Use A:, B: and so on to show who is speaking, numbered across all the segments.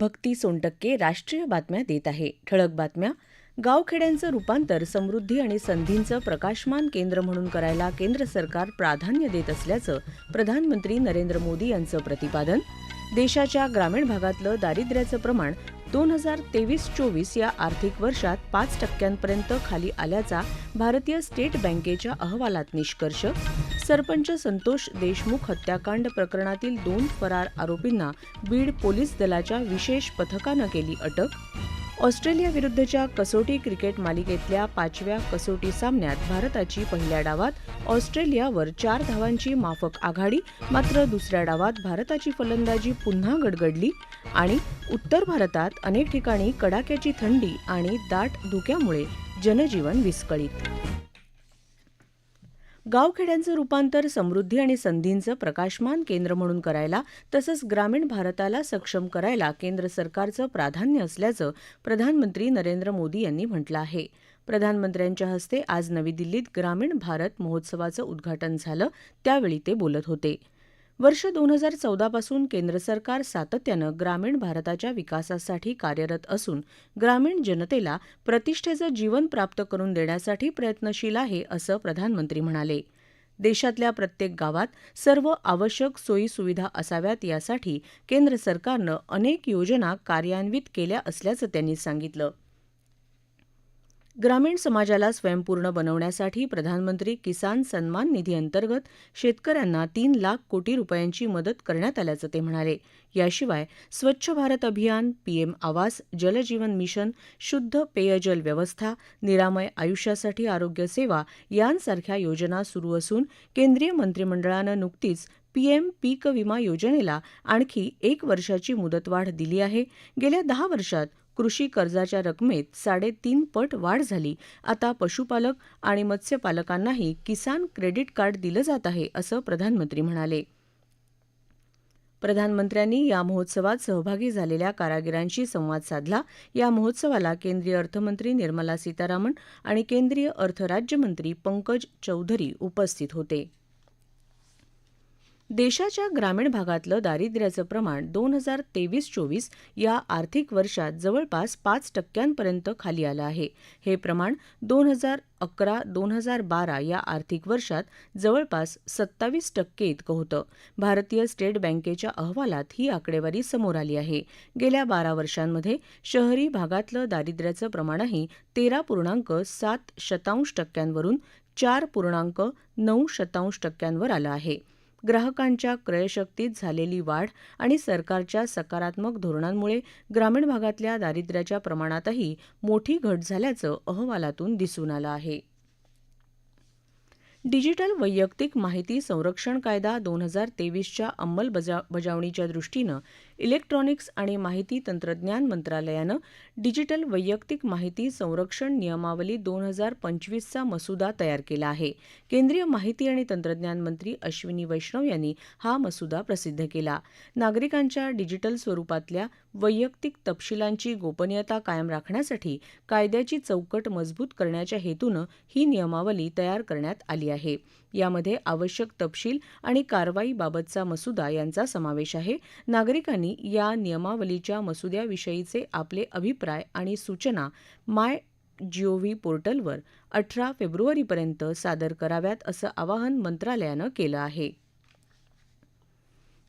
A: भक्ती सोनटक्के राष्ट्रीय बातम्या देत आहे ठळक बातम्या गावखेड्यांचं रूपांतर समृद्धी आणि संधींचं प्रकाशमान केंद्र म्हणून करायला केंद्र सरकार प्राधान्य देत असल्याचं प्रधानमंत्री नरेंद्र मोदी यांचं प्रतिपादन देशाच्या ग्रामीण भागातलं दारिद्र्याचं प्रमाण दोन हजार तेवीस चोवीस या आर्थिक वर्षात पाच टक्क्यांपर्यंत खाली आल्याचा भारतीय स्टेट बँकेच्या अहवालात निष्कर्ष सरपंच संतोष देशमुख हत्याकांड प्रकरणातील दोन फरार आरोपींना बीड पोलीस दलाच्या विशेष पथकानं केली अटक ऑस्ट्रेलियाविरुद्धच्या कसोटी क्रिकेट मालिकेतल्या पाचव्या कसोटी सामन्यात भारताची पहिल्या डावात ऑस्ट्रेलियावर चार धावांची माफक आघाडी मात्र दुसऱ्या डावात भारताची फलंदाजी पुन्हा गडगडली आणि उत्तर भारतात अनेक ठिकाणी कडाक्याची थंडी आणि दाट धुक्यामुळे जनजीवन विस्कळीत गावखेड्यांचं रुपांतर समृद्धी आणि संधींचं प्रकाशमान केंद्र म्हणून करायला तसंच ग्रामीण भारताला सक्षम करायला केंद्र सरकारचं प्राधान्य असल्याचं प्रधानमंत्री नरेंद्र मोदी यांनी म्हटलं आहे प्रधानमंत्र्यांच्या हस्ते आज नवी दिल्लीत ग्रामीण भारत महोत्सवाचं उद्घाटन झालं त्यावेळी ते बोलत होते वर्ष दोन हजार चौदापासून केंद्र सरकार सातत्यानं ग्रामीण भारताच्या विकासासाठी कार्यरत असून ग्रामीण जनतेला प्रतिष्ठेचं जीवन प्राप्त करून देण्यासाठी प्रयत्नशील आहे असं प्रधानमंत्री म्हणाले देशातल्या प्रत्येक गावात सर्व आवश्यक सोयी सुविधा असाव्यात यासाठी केंद्र सरकारनं अनेक योजना कार्यान्वित केल्या असल्याचं त्यांनी सांगितलं ग्रामीण समाजाला स्वयंपूर्ण बनवण्यासाठी प्रधानमंत्री किसान सन्मान निधी अंतर्गत शेतकऱ्यांना तीन लाख कोटी रुपयांची मदत करण्यात आल्याचं ते म्हणाले याशिवाय स्वच्छ भारत अभियान पीएम आवास जलजीवन मिशन शुद्ध पेयजल व्यवस्था निरामय आयुष्यासाठी आरोग्य सेवा यांसारख्या योजना सुरू असून केंद्रीय मंत्रिमंडळानं नुकतीच पीएम पीक विमा योजनेला आणखी एक वर्षाची मुदतवाढ दिली आहे गेल्या दहा वर्षात कृषी कर्जाच्या रकमेत साडेतीन पट वाढ झाली आता पशुपालक आणि मत्स्यपालकांनाही किसान क्रेडिट कार्ड दिलं जात आहे असं प्रधानमंत्री म्हणाले प्रधानमंत्र्यांनी या महोत्सवात सहभागी झालेल्या कारागिरांशी संवाद साधला या महोत्सवाला केंद्रीय अर्थमंत्री निर्मला सीतारामन आणि केंद्रीय अर्थराज्यमंत्री पंकज चौधरी उपस्थित होते देशाच्या ग्रामीण भागातलं दारिद्र्याचं प्रमाण दोन हजार तेवीस चोवीस या आर्थिक वर्षात जवळपास पाच टक्क्यांपर्यंत खाली आलं आहे हे प्रमाण दोन हजार अकरा दोन हजार बारा या आर्थिक वर्षात जवळपास सत्तावीस टक्के इतकं होतं भारतीय स्टेट बँकेच्या अहवालात ही आकडेवारी समोर आली आहे गेल्या बारा वर्षांमध्ये शहरी भागातलं दारिद्र्याचं प्रमाणही तेरा पूर्णांक सात शतांश टक्क्यांवरून चार पूर्णांक नऊ शतांश टक्क्यांवर आलं आहे ग्राहकांच्या क्रयशक्तीत झालेली वाढ आणि सरकारच्या सकारात्मक धोरणांमुळे ग्रामीण भागातल्या दारिद्र्याच्या प्रमाणातही मोठी घट झाल्याचं अहवालातून दिसून आलं आहे डिजिटल वैयक्तिक माहिती संरक्षण कायदा दोन हजार तेवीसच्या अंमलबजावणीच्या दृष्टीनं इलेक्ट्रॉनिक्स आणि माहिती तंत्रज्ञान मंत्रालयानं डिजिटल वैयक्तिक माहिती संरक्षण नियमावली दोन हजार पंचवीसचा मसुदा तयार केला आहे केंद्रीय माहिती आणि तंत्रज्ञान मंत्री अश्विनी वैष्णव यांनी हा मसुदा प्रसिद्ध केला नागरिकांच्या डिजिटल स्वरूपातल्या वैयक्तिक तपशिलांची गोपनीयता कायम राखण्यासाठी कायद्याची चौकट मजबूत करण्याच्या हेतूनं ही नियमावली तयार करण्यात आली आहे यामध्ये आवश्यक तपशील आणि कारवाईबाबतचा मसुदा यांचा समावेश आहे नागरिकांनी या नियमावलीच्या मसुद्याविषयीचे आपले अभिप्राय आणि सूचना माय जीओव्ही पोर्टलवर अठरा फेब्रुवारीपर्यंत सादर कराव्यात असं आवाहन मंत्रालयानं केलं आहे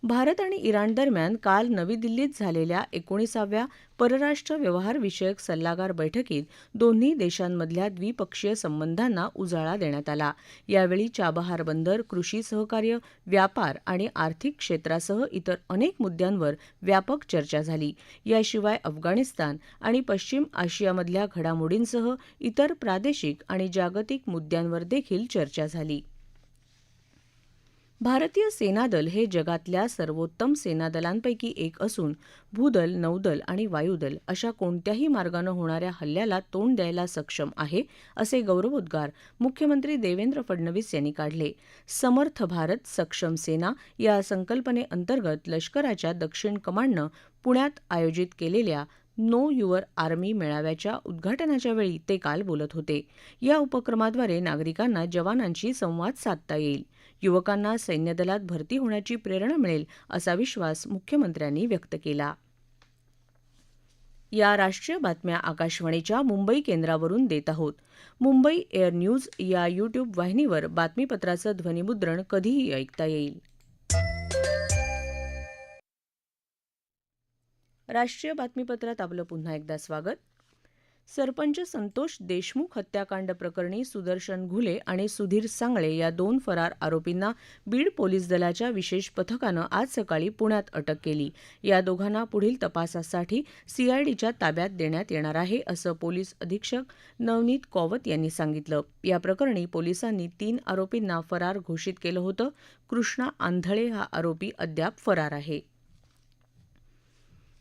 A: भारत आणि इराण दरम्यान काल नवी दिल्लीत झालेल्या एकोणीसाव्या परराष्ट्र व्यवहार विषयक सल्लागार बैठकीत दोन्ही देशांमधल्या द्विपक्षीय संबंधांना उजाळा देण्यात आला यावेळी चाबहार बंदर कृषी सहकार्य व्यापार आणि आर्थिक क्षेत्रासह इतर अनेक मुद्द्यांवर व्यापक चर्चा झाली याशिवाय अफगाणिस्तान आणि पश्चिम आशियामधल्या घडामोडींसह इतर प्रादेशिक आणि जागतिक मुद्द्यांवर देखील चर्चा झाली भारतीय सेनादल हे जगातल्या सर्वोत्तम सेनादलांपैकी एक असून भूदल नौदल आणि वायुदल अशा कोणत्याही मार्गानं होणाऱ्या हल्ल्याला तोंड द्यायला सक्षम आहे असे गौरवोद्गार मुख्यमंत्री देवेंद्र फडणवीस यांनी काढले समर्थ भारत सक्षम सेना या संकल्पनेअंतर्गत लष्कराच्या दक्षिण कमांडनं पुण्यात आयोजित केलेल्या नो युअर आर्मी मेळाव्याच्या उद्घाटनाच्या वेळी ते काल बोलत होते या उपक्रमाद्वारे नागरिकांना जवानांशी संवाद साधता येईल युवकांना सैन्यदलात भरती होण्याची प्रेरणा मिळेल असा विश्वास मुख्यमंत्र्यांनी व्यक्त केला या राष्ट्रीय बातम्या आकाशवाणीच्या मुंबई केंद्रावरून देत आहोत मुंबई एअर न्यूज या यूट्यूब वाहिनीवर बातमीपत्राचं ध्वनिमुद्रण कधीही ऐकता येईल राष्ट्रीय बातमीपत्रात आपलं पुन्हा एकदा स्वागत सरपंच संतोष देशमुख हत्याकांड प्रकरणी सुदर्शन घुले आणि सुधीर सांगळे या दोन फरार आरोपींना बीड पोलीस दलाच्या विशेष पथकानं आज सकाळी पुण्यात अटक केली या दोघांना पुढील तपासासाठी सीआयडीच्या ताब्यात देण्यात येणार आहे असं पोलीस अधीक्षक नवनीत कौवत यांनी सांगितलं या प्रकरणी पोलिसांनी तीन आरोपींना फरार घोषित केलं होतं कृष्णा आंधळे हा आरोपी अद्याप फरार आहे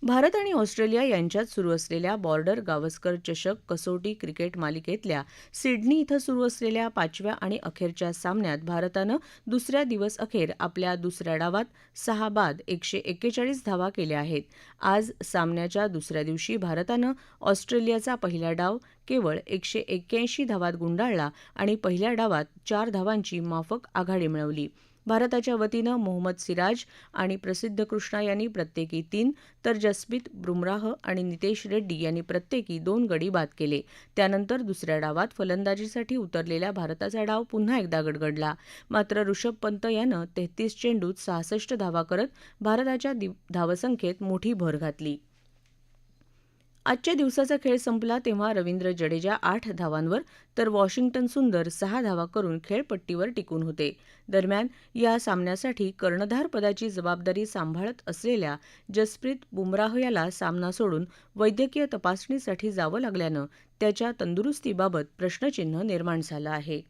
A: भारत आणि ऑस्ट्रेलिया यांच्यात सुरू असलेल्या बॉर्डर गावस्कर चषक कसोटी क्रिकेट मालिकेतल्या सिडनी इथं सुरू असलेल्या पाचव्या आणि अखेरच्या सामन्यात भारतानं दुसऱ्या दिवस अखेर आपल्या दुसऱ्या डावात सहा बाद एकशे एक्केचाळीस धावा केल्या आहेत आज सामन्याच्या दुसऱ्या दिवशी भारतानं ऑस्ट्रेलियाचा पहिला डाव केवळ एकशे एक्क्याऐंशी धावात गुंडाळला आणि पहिल्या डावात चार धावांची माफक आघाडी मिळवली भारताच्या वतीनं मोहम्मद सिराज आणि प्रसिद्ध कृष्णा यांनी प्रत्येकी तीन तर जसप्रीत बुमराह आणि नितेश रेड्डी यांनी प्रत्येकी दोन गडी बाद केले त्यानंतर दुसऱ्या डावात फलंदाजीसाठी उतरलेल्या भारताचा डाव पुन्हा एकदा गडगडला मात्र ऋषभ पंत यानं तेहतीस चेंडूत सहासष्ट धावा करत भारताच्या धावसंख्येत मोठी भर घातली आजच्या दिवसाचा खेळ संपला तेव्हा रवींद्र जडेजा आठ धावांवर तर वॉशिंग्टन सुंदर सहा धावा करून खेळपट्टीवर टिकून होते दरम्यान या सामन्यासाठी कर्णधार पदाची जबाबदारी सांभाळत असलेल्या जसप्रीत बुमराह याला सामना सोडून वैद्यकीय तपासणीसाठी जावं लागल्यानं त्याच्या तंदुरुस्तीबाबत प्रश्नचिन्ह निर्माण झालं आहे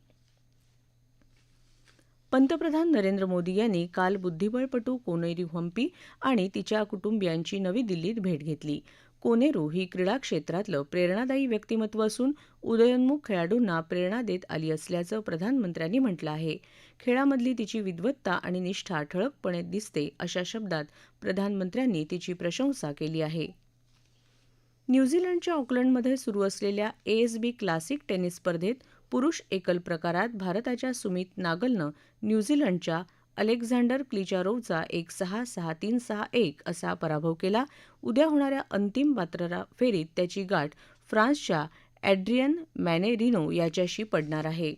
A: पंतप्रधान नरेंद्र मोदी यांनी काल बुद्धिबळपटू कोनेरी हम्पी आणि तिच्या कुटुंबियांची नवी दिल्लीत भेट घेतली कोनेरू ही क्रीडा क्षेत्रातलं प्रेरणादायी व्यक्तिमत्व असून उदयोन्मुख खेळाडूंना प्रेरणा देत आली असल्याचं प्रधानमंत्र्यांनी म्हटलं आहे खेळामधली तिची विद्वत्ता आणि निष्ठा ठळकपणे दिसते अशा शब्दात प्रधानमंत्र्यांनी तिची प्रशंसा केली आहे न्यूझीलंडच्या ऑकलंडमध्ये सुरू असलेल्या एएसबी क्लासिक टेनिस स्पर्धेत पुरुष एकल प्रकारात भारताच्या सुमित नागलनं न्यूझीलंडच्या अलेक्झांडर क्लिचारोवचा एक सहा सहा तीन सहा एक असा पराभव केला उद्या होणाऱ्या अंतिम पात्र फेरीत त्याची गाठ फ्रान्सच्या एड्रियन मॅनेरिनो याच्याशी पडणार आहे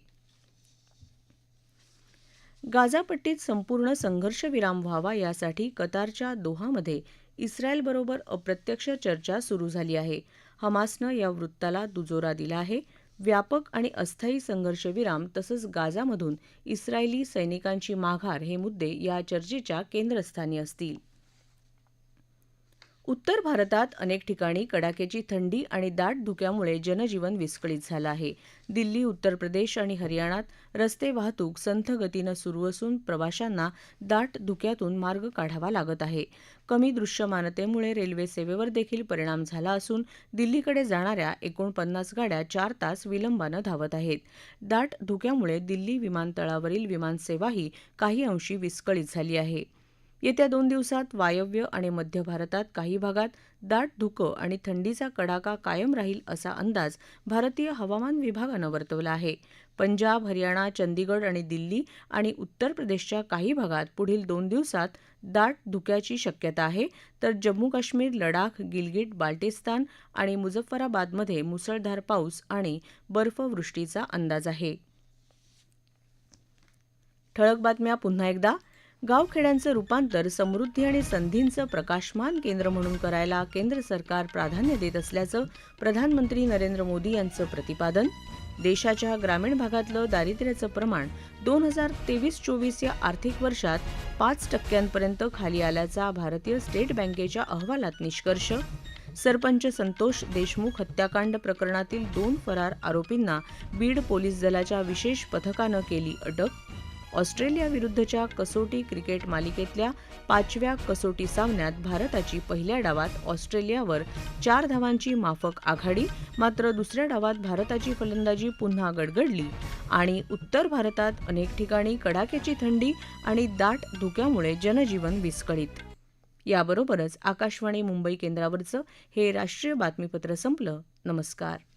A: गाझापट्टीत संपूर्ण संघर्षविराम व्हावा यासाठी कतारच्या दोहामध्ये इस्रायलबरोबर अप्रत्यक्ष चर्चा सुरू झाली आहे हमासनं या वृत्ताला दुजोरा दिला आहे व्यापक आणि अस्थायी संघर्षविराम तसंच गाझामधून इस्रायली सैनिकांची माघार हे मुद्दे या चर्चेच्या केंद्रस्थानी असतील उत्तर भारतात अनेक ठिकाणी कडाक्याची थंडी आणि दाट धुक्यामुळे जनजीवन विस्कळीत झालं आहे दिल्ली उत्तर प्रदेश आणि हरियाणात रस्ते वाहतूक संथ गतीनं सुरू असून प्रवाशांना दाट धुक्यातून मार्ग काढावा लागत आहे कमी दृश्यमानतेमुळे रेल्वे सेवेवर देखील परिणाम झाला असून दिल्लीकडे जाणाऱ्या एकोणपन्नास गाड्या चार तास विलंबानं धावत आहेत दाट धुक्यामुळे दिल्ली विमानतळावरील विमानसेवाही काही अंशी विस्कळीत झाली आहे येत्या दोन दिवसात वायव्य आणि मध्य भारतात काही भागात दाट धुकं आणि थंडीचा कडाका कायम राहील असा अंदाज भारतीय हवामान विभागानं वर्तवला आहे पंजाब हरियाणा चंदीगड आणि दिल्ली आणि उत्तर प्रदेशच्या काही भागात पुढील दोन दिवसात दाट धुक्याची शक्यता आहे तर जम्मू काश्मीर लडाख गिलगिट बाल्टिस्तान आणि मुझफ्फराबादमध्ये मुसळधार पाऊस आणि बर्फवृष्टीचा अंदाज आहे ठळक बातम्या पुन्हा एकदा गावखेड्यांचं रूपांतर समृद्धी आणि संधींचं प्रकाशमान केंद्र म्हणून करायला केंद्र सरकार प्राधान्य देत असल्याचं प्रधानमंत्री नरेंद्र मोदी यांचं प्रतिपादन देशाच्या ग्रामीण भागातलं दारिद्र्याचं प्रमाण दोन हजार तेवीस चोवीस या आर्थिक वर्षात पाच टक्क्यांपर्यंत खाली आल्याचा भारतीय स्टेट बँकेच्या अहवालात निष्कर्ष सरपंच संतोष देशमुख हत्याकांड प्रकरणातील दोन फरार आरोपींना बीड पोलीस दलाच्या विशेष पथकानं केली अटक ऑस्ट्रेलियाविरुद्धच्या कसोटी क्रिकेट मालिकेतल्या पाचव्या कसोटी सामन्यात भारताची पहिल्या डावात ऑस्ट्रेलियावर चार धावांची माफक आघाडी मात्र दुसऱ्या डावात भारताची फलंदाजी पुन्हा गडगडली आणि उत्तर भारतात अनेक ठिकाणी कडाक्याची थंडी आणि दाट धुक्यामुळे जनजीवन विस्कळीत याबरोबरच आकाशवाणी मुंबई केंद्रावरचं हे राष्ट्रीय बातमीपत्र संपलं नमस्कार